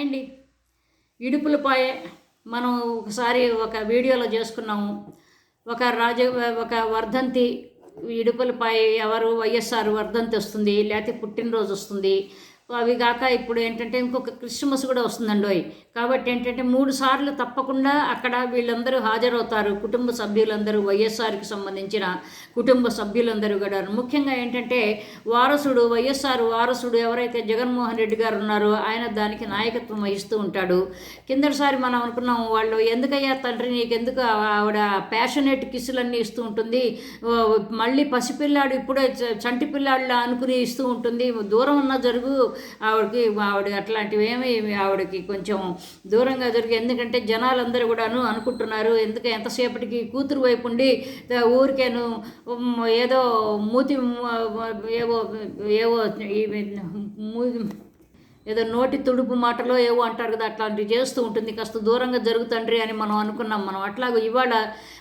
అండి ఇడుపులపాయే మనం ఒకసారి ఒక వీడియోలో చేసుకున్నాము. ఒక రాజ ఒక వర్ధంతి ఇడుపులపాయ ఎవరు వైఎస్ఆర్ వర్ధంతి వస్తుంది లేకపోతే పుట్టినరోజు వస్తుంది అవి కాక ఇప్పుడు ఏంటంటే ఇంకొక క్రిస్మస్ కూడా వస్తుందండి కాబట్టి ఏంటంటే మూడు సార్లు తప్పకుండా అక్కడ వీళ్ళందరూ హాజరవుతారు. కుటుంబ సభ్యులందరూ వైఎస్ఆర్కి సంబంధించిన కుటుంబ సభ్యులందరూ కూడా. ముఖ్యంగా ఏంటంటే వారసుడు వైఎస్ఆర్ వారసుడు ఎవరైతే జగన్మోహన్ రెడ్డి గారు ఉన్నారో ఆయన దానికి నాయకత్వం వహిస్తూ ఉంటాడు. కిందటిసారి మనం అనుకున్నాం వాళ్ళు ఎందుకయ్యా తండ్రి నీకెందుకు ఆవిడ ప్యాషనేట్ కిస్సులన్నీ ఇస్తూ ఉంటుంది. మళ్ళీ పసిపిల్లాడు ఇప్పుడే చ- చంటి పిల్లాడులా అనుకుని ఇస్తూ ఉంటుంది. దూరం ఉన్న జరుగు ఆవిడకి ఆవిడ అట్లాంటివి ఏమి ఆవిడకి కొంచెం దూరంగా జరిగి ఎందుకంటే జనాలందరూ కూడాను అనుకుంటున్నారు ఎందుకు ఎంతసేపటికి కూతురు వైపు ఉండి ఊరికేను ఏదో మూతి ఏవో ఏవో మూతి ఏదో నోటి తుడుపు మాటలో ఏవో అంటారు కదా అట్లాంటివి చేస్తూ ఉంటుంది. కాస్త దూరంగా జరుగుతండ్రి అని మనం అనుకున్నాం మనం. అట్లాగ ఇవాళ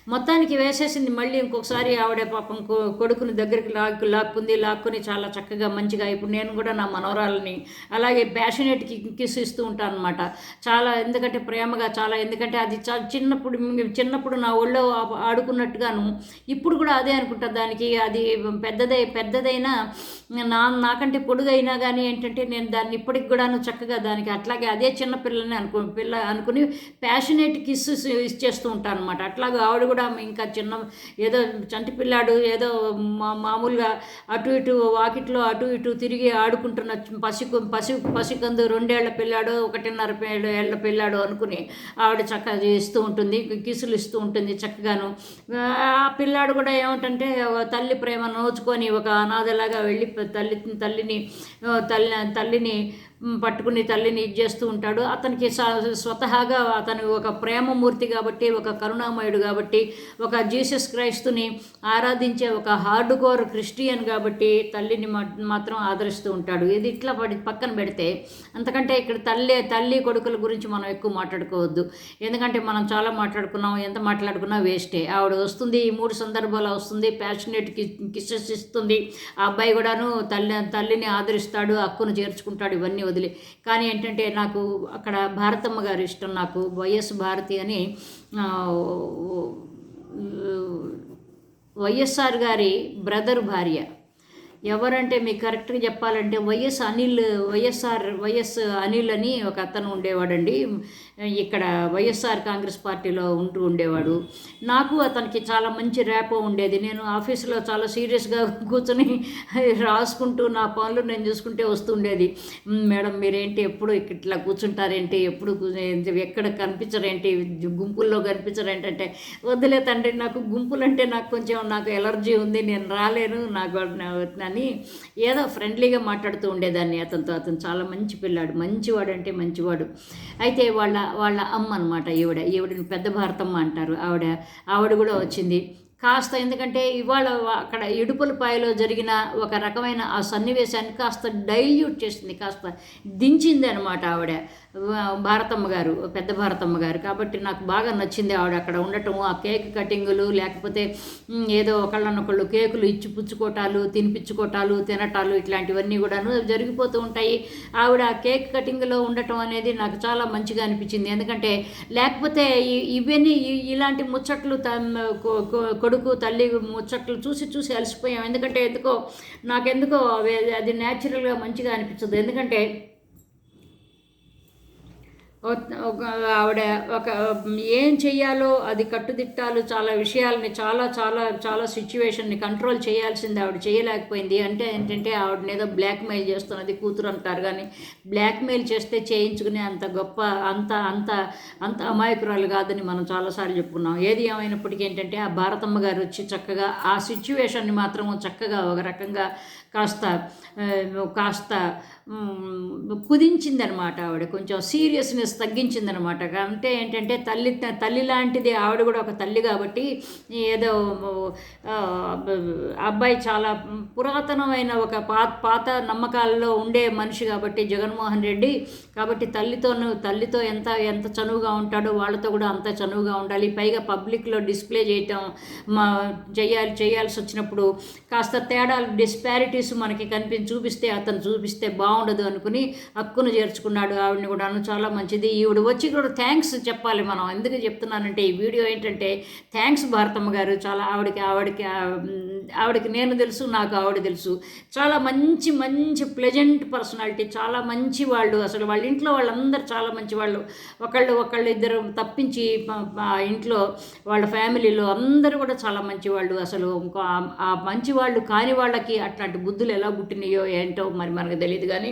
మొత్తానికి వేసేసింది మళ్ళీ ఇంకొకసారి ఆవిడ పాపం కొడుకుని దగ్గరికి లాక్కు లాక్కుంది. లాక్కుని చాలా చక్కగా మంచిగా ఇప్పుడు నేను కూడా నా మనవరాలని అలాగే ప్యాషనేట్కి కిస్ ఇస్తూ ఉంటాను అనమాట చాలా ఎందుకంటే ప్రేమగా చాలా ఎందుకంటే అది చా చిన్నప్పుడు చిన్నప్పుడు నా ఒళ్ళో ఆడుకున్నట్టుగాను ఇప్పుడు కూడా అదే అనుకుంటా దానికి. అది పెద్దదై పెద్దదైనా నా నాకంటే పొడుగైనా కానీ ఏంటంటే నేను దాన్ని ఇప్పటికి కూడాను చక్కగా దానికి అట్లాగే అదే చిన్న పిల్లని అనుకు పిల్ల అనుకుని ప్యాషనేట్ కిస్ ఇచ్చేస్తూ ఉంటాను అనమాట అట్లాగే ఆవిడ కూడా ఇంకా చిన్న ఏదో చంటి పిల్లాడు ఏదో మా మామూలుగా అటు ఇటు వాకిట్లో అటు ఇటు తిరిగి ఆడుకుంటున్న పసి పసి పసికందు రెండేళ్ళ పిల్లాడు ఒకటిన్నర ఏళ్ళ పిల్లాడు అనుకుని ఆవిడ చక్కగా ఇస్తూ ఉంటుంది కిసులు ఇస్తూ ఉంటుంది చక్కగాను. ఆ పిల్లాడు కూడా ఏమిటంటే తల్లి ప్రేమ నోచుకొని ఒక అనాథలాగా వెళ్ళి తల్లి తల్లిని తల్లి తల్లిని పట్టుకుని తల్లిని ఇది చేస్తూ ఉంటాడు. అతనికి స- స్వతహాగా అతను ఒక ప్రేమమూర్తి కాబట్టి ఒక కరుణామయుడు కాబట్టి ఒక జీసస్ క్రైస్తుని ఆరాధించే ఒక హార్డ్ కోర్ క్రిస్టియన్ కాబట్టి తల్లిని మాత్రం ఆదరిస్తూ ఉంటాడు. ఇది ఇట్లా పడి పక్కన పెడితే అంతకంటే ఇక్కడ తల్లి తల్లి కొడుకుల గురించి మనం ఎక్కువ మాట్లాడుకోవద్దు. ఎందుకంటే మనం చాలా మాట్లాడుకున్నాం ఎంత మాట్లాడుకున్నా వేస్టే. ఆవిడ వస్తుంది ఈ మూడు సందర్భాలు వస్తుంది ప్యాషనేట్ కిసెస్ ఇస్తుంది. ఆ అబ్బాయి కూడాను తల్లి తల్లిని ఆదరిస్తాడు హక్కును చేర్చుకుంటాడు ఇవన్నీ వదిలే. కానీ ఏంటంటే నాకు అక్కడ భారతమ్మ గారు ఇష్టం నాకు వైఎస్ భారతి అని వైఎస్ఆర్ గారి బ్రదర్ భార్య. ఎవరంటే మీకు కరెక్ట్గా చెప్పాలంటే Y S Anil Y S R Y S Anil అని ఒక అతను ఉండేవాడండి. ఇక్కడ వైఎస్ఆర్ కాంగ్రెస్ పార్టీలో ఉంటూ ఉండేవాడు. నాకు అతనికి చాలా మంచి ర్యాపో ఉండేది. నేను ఆఫీసులో చాలా సీరియస్గా కూర్చొని రాసుకుంటూ నా పనులు నేను చూసుకుంటే వస్తుండేది. మేడం మీరేంటి ఎప్పుడు ఇట్లా కూర్చుంటారేంటి? ఎప్పుడు ఎక్కడ కనిపించరేంటి? గుంపుల్లో కనిపించరేంటి? అంటే వద్దులే తండ్రి నాకు గుంపులంటే నాకు కొంచెం నాకు ఎలర్జీ ఉంది. నేను రాలేను. నాకు కానీ ఏదో ఫ్రెండ్లీగా మాట్లాడుతూ ఉండేదాన్ని అతనితో. అతను చాలా మంచి పిల్లాడు. మంచివాడు అంటే మంచివాడు. అయితే వాళ్ళ వాళ్ళ అమ్మ అనమాట ఈవిడ. ఈవిడని పెద్ద భారతమ్మ అంటారు. ఆవిడ ఆవిడ కూడా వచ్చింది. కాస్త ఎందుకంటే ఇవాళ అక్కడ ఇడుపులపాయలో జరిగిన ఒక రకమైన ఆ సన్నివేశాన్ని కాస్త డైల్యూట్ చేసింది కాస్త దించింది అనమాట ఆవిడ. భారతమ్మ గారు పెద్ద భారతమ్మ గారు. కాబట్టి నాకు బాగా నచ్చింది ఆవిడ అక్కడ ఉండటం ఆ కేక్ కటింగులు లేకపోతే ఏదో ఒకళ్ళనొకళ్ళు కేకులు ఇచ్చి పుచ్చుకోవటాలు తినిపించుకోటాలు తినటాలు ఇట్లాంటివన్నీ కూడాను జరిగిపోతూ ఉంటాయి. ఆవిడ ఆ కేక్ కటింగ్లో ఉండటం అనేది నాకు చాలా మంచిగా అనిపించింది. ఎందుకంటే లేకపోతే ఇవన్నీ ఇలాంటి ముచ్చట్లు తమ్- కొడుకు తల్లి ముచ్చట్లు చూసి చూసి అలసిపోయాం. ఎందుకంటే ఎందుకో నాకెందుకో అవి అది న్యాచురల్గా మంచిగా అనిపించదు. ఎందుకంటే ఆవిడ ఒక ఏం చెయ్యాలో అది కట్టుదిట్టాలు చాలా విషయాల్ని చాలా చాలా చాలా సిచ్యువేషన్ని కంట్రోల్ చేయాల్సింది ఆవిడ చేయలేకపోయింది. అంటే ఏంటంటే ఆవిడని ఏదో బ్లాక్మెయిల్ చేస్తున్నది కూతురు అంటారు కానీ బ్లాక్మెయిల్ చేస్తే చేయించుకునే అంత గొప్ప అంత అంత అంత అమాయకురాలు కాదని మనం చాలాసార్లు చెప్పుకున్నాం. ఏది ఏమైనప్పటికీ ఏంటంటే ఆ భారతమ్మ గారు వచ్చి చక్కగా ఆ సిచ్యువేషన్ని మాత్రం చక్కగా ఒక రకంగా కాస్త కాస్త కుదించిందనమాట ఆవిడ. కొంచెం సీరియస్నెస్ తగ్గించిందనమాట. అంటే ఏంటంటే తల్లి తల్లి లాంటిది ఆవిడ కూడా ఒక తల్లి కాబట్టి ఏదో అబ్బాయి చాలా పురాతనమైన ఒక పాత పాత నమ్మకాల్లో ఉండే మనిషి కాబట్టి జగన్మోహన్ రెడ్డి. కాబట్టి తల్లితోనూ తల్లితో ఎంత ఎంత చనువుగా ఉంటాడో వాళ్ళతో కూడా అంత చనువుగా ఉండాలి. పైగా పబ్లిక్లో డిస్ప్లే చేయటం మా చేయాలి చేయాల్సి వచ్చినప్పుడు కాస్త తేడాలు డిస్పారిటీస్ మనకి కనిపించి చూపిస్తే అతను చూపిస్తే బాగుండదు అనుకుని హక్కును చేర్చుకున్నాడు ఆవిడని కూడాను. చాలా మంచిది. ఈవిడ వచ్చి కూడా థ్యాంక్స్ చెప్పాలి మనం. ఎందుకు చెప్తున్నానంటే ఈ వీడియో ఏంటంటే థ్యాంక్స్ భారతమ్మ గారు. చాలా ఆవిడకి ఆవిడకి ఆవిడకి నేను తెలుసు నాకు ఆవిడ తెలుసు. చాలా మంచి మంచి ప్లెజెంట్ పర్సనాలిటీ చాలా మంచి వాళ్ళు. అసలు వాళ్ళ ఇంట్లో వాళ్ళందరూ చాలా మంచి వాళ్ళు. ఒకళ్ళు ఒకళ్ళు ఇద్దరు తప్పించి ఇంట్లో వాళ్ళ ఫ్యామిలీలో అందరూ కూడా చాలా మంచి వాళ్ళు. అసలు ఇంకో ఆ- ఆ మంచి వాళ్ళు కాని వాళ్ళకి అట్లాంటి బుద్ధులు ఎలా పుట్టినాయో ఏంటో మరి మనకు తెలియదు కానీ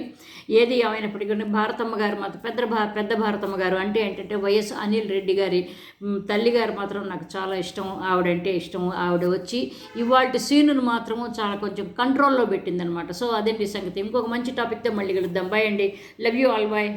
ఏది ఏమైనప్పటికీ భారతమ్మ గారు మాత్రం పెద్ద భా పెద్ద భారతమ్మ గారు అంటే ఏంటంటే వైఎస్ అనిల్ రెడ్డి గారి తల్లి గారు మాత్రం నాకు చాలా ఇష్టం. ఆవిడంటే ఇష్టం ఆవిడ వచ్చి ఇవాళ సీనును మాత్రము చాలా కొంచెం కంట్రోల్లో పెట్టిందనమాట సో అదేంటి సంగతి? ఇంకొక మంచి టాపిక్తో మళ్ళీ కలుద్దాం. బాయ్ అండి. Love you all bye